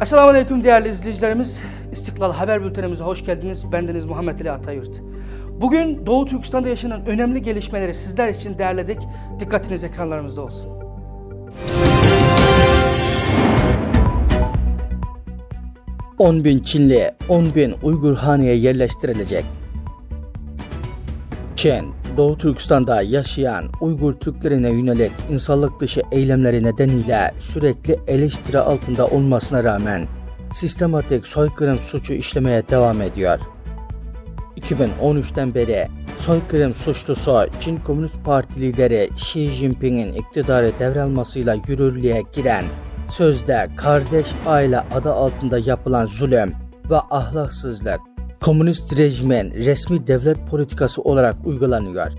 Esselamu Aleyküm değerli izleyicilerimiz. İstiklal Haber Bültenimize hoş geldiniz. Bendeniz Muhammed Ali Atayurt. Bugün Doğu Türkistan'da yaşanan önemli gelişmeleri sizler için derledik. Dikkatiniz ekranlarımızda olsun. On bin Çinli, 10 bin Uygur haneye yerleştirilecek. Çin, Doğu Türkistan'da yaşayan Uygur Türklerine yönelik insanlık dışı eylemleri nedeniyle sürekli eleştiri altında olmasına rağmen sistematik soykırım suçu işlemeye devam ediyor. 2013'ten beri soykırım suçlusu Çin Komünist Parti lideri Xi Jinping'in iktidarı devralmasıyla yürürlüğe giren sözde kardeş aile adı altında yapılan zulüm ve ahlaksızlık komünist rejimin resmi devlet politikası olarak uygulanıyor.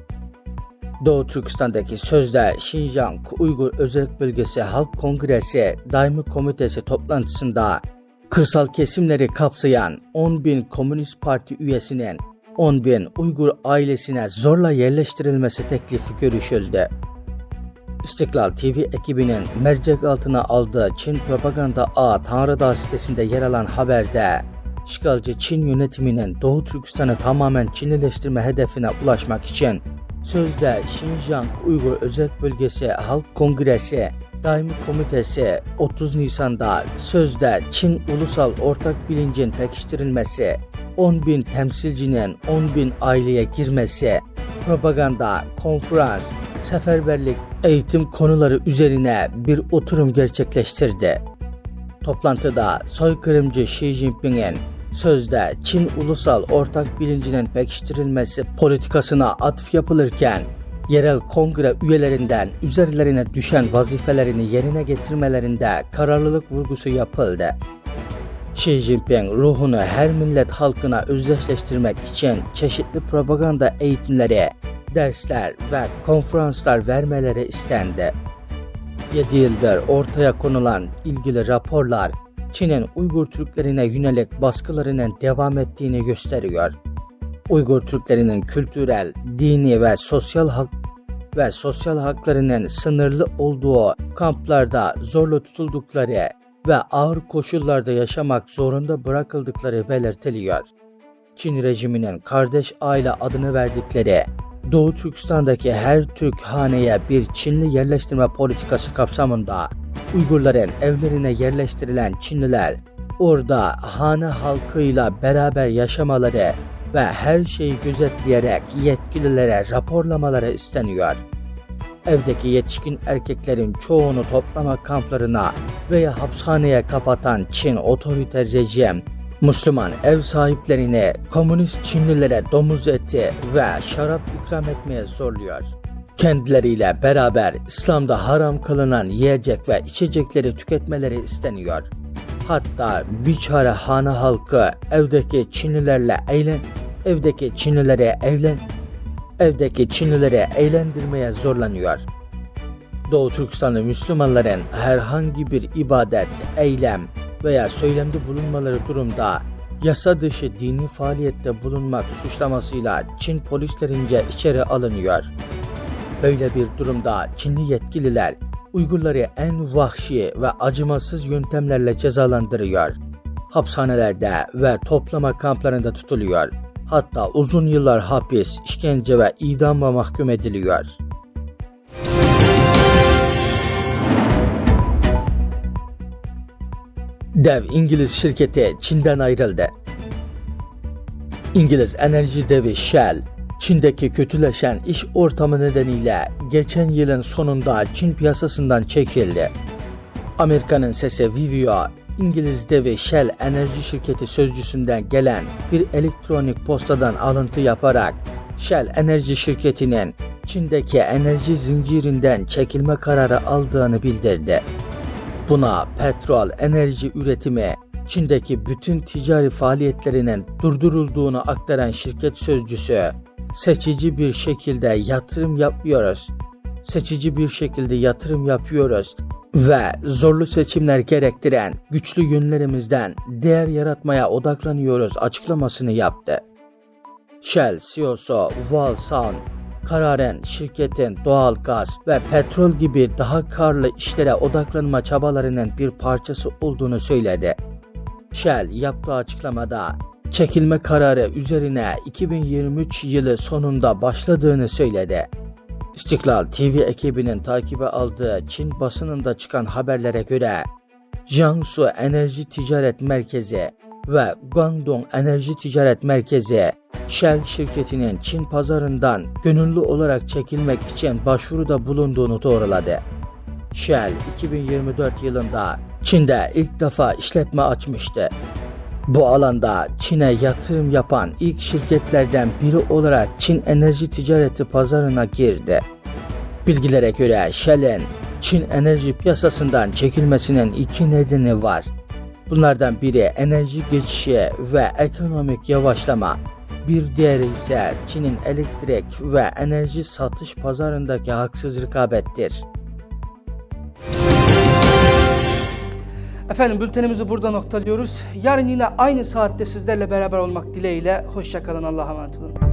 Doğu Türkistan'daki sözde Şinjan Uygur Özel Bölgesi Halk Kongresi Daimi Komitesi toplantısında kırsal kesimleri kapsayan 10 bin Komünist Parti üyesinin 10 bin Uygur ailesine zorla yerleştirilmesi teklifi görüşüldü. İstiklal TV ekibinin mercek altına aldığı Çin Propaganda A Tanrıdağ sitesinde yer alan haberde işgalci Çin yönetiminin Doğu Türkistan'ı tamamen Çinlileştirme hedefine ulaşmak için sözde Şinjan Uygur Özel Bölgesi Halk Kongresi Daimi Komitesi 30 Nisan'da sözde Çin ulusal ortak bilincin pekiştirilmesi, 10 bin temsilcinin 10 bin aileye girmesi, propaganda, konferans, seferberlik, eğitim konuları üzerine bir oturum gerçekleştirdi. Toplantıda soykırımcı Xi Jinping'in sözde Çin ulusal ortak bilincinin pekiştirilmesi politikasına atıf yapılırken yerel kongre üyelerinden üzerlerine düşen vazifelerini yerine getirmelerinde kararlılık vurgusu yapıldı. Xi Jinping ruhunu her millet halkına özdeşleştirmek için çeşitli propaganda eğitimleri, dersler ve konferanslar vermeleri istendi. 7 yıldır ortaya konulan ilgili raporlar Çin'in Uygur Türklerine yönelik baskılarının devam ettiğini gösteriyor. Uygur Türklerinin kültürel, dini ve sosyal hak ve sosyal haklarının sınırlı olduğu kamplarda zorla tutuldukları ve ağır koşullarda yaşamak zorunda bırakıldıkları belirtiliyor. Çin rejiminin kardeş aile adını verdikleri Doğu Türkistan'daki her Türk haneye bir Çinli yerleştirme politikası kapsamında Uygurların evlerine yerleştirilen Çinliler orada hane halkıyla beraber yaşamaları ve her şeyi gözetleyerek yetkililere raporlamaları isteniyor. Evdeki yetişkin erkeklerin çoğunu toplama kamplarına veya hapishaneye kapatan Çin otoriter rejim, Müslüman ev sahiplerini komünist Çinlilere domuz eti ve şarap ikram etmeye zorluyor. Kendileriyle beraber İslam'da haram kılınan yiyecek ve içecekleri tüketmeleri isteniyor. Hatta biçare hane halkı evdeki Çinlilerle eğlen evdeki Çinlilere evlen evdeki Çinlileri eğlendirmeye zorlanıyor. Doğu Türkistanlı Müslümanların herhangi bir ibadet, eylem veya söylemde bulunmaları durumda yasa dışı dini faaliyette bulunmak suçlamasıyla Çin polislerince içeri alınıyor. Böyle bir durumda Çinli yetkililer Uygurları en vahşi ve acımasız yöntemlerle cezalandırıyor. Hapishanelerde ve toplama kamplarında tutuluyor. Hatta uzun yıllar hapis, işkence ve idama mahkum ediliyor. Dev İngiliz şirketi Çin'den ayrıldı. İngiliz enerji devi Shell, Çin'deki kötüleşen iş ortamı nedeniyle geçen yılın sonunda Çin piyasasından çekildi. Amerika'nın sesi Vivio, İngiliz devi Shell enerji şirketi sözcüsünden gelen bir elektronik postadan alıntı yaparak Shell enerji şirketinin Çin'deki enerji zincirinden çekilme kararı aldığını bildirdi. Buna petrol, enerji üretimi, Çin'deki bütün ticari faaliyetlerinin durdurulduğunu aktaran şirket sözcüsü, seçici bir şekilde yatırım yapıyoruz. Seçici bir şekilde yatırım yapıyoruz ve zorlu seçimler gerektiren güçlü yönlerimizden değer yaratmaya odaklanıyoruz açıklamasını yaptı. Shell CEO'su Val San, kararen şirketin doğal gaz ve petrol gibi daha karlı işlere odaklanma çabalarının bir parçası olduğunu söyledi. Shell yaptığı açıklamada çekilme kararı üzerine 2023 yılı sonunda başladığını söyledi. İstiklal TV ekibinin takibe aldığı Çin basınında çıkan haberlere göre Jiangsu Enerji Ticaret Merkezi ve Guangdong Enerji Ticaret Merkezi Shell şirketinin Çin pazarından gönüllü olarak çekilmek için başvuruda bulunduğunu doğruladı. Shell 2024 yılında Çin'de ilk defa işletme açmıştı. Bu alanda Çin'e yatırım yapan ilk şirketlerden biri olarak Çin enerji ticareti pazarına girdi. Bilgilere göre Shell'in Çin enerji piyasasından çekilmesinin iki nedeni var. Bunlardan biri enerji geçişi ve ekonomik yavaşlama. Bir diğeri ise Çin'in elektrik ve enerji satış pazarındaki haksız rekabettir. Efendim bültenimizi burada noktalıyoruz. Yarın yine aynı saatte sizlerle beraber olmak dileğiyle. Hoşçakalın Allah'a emanet olun.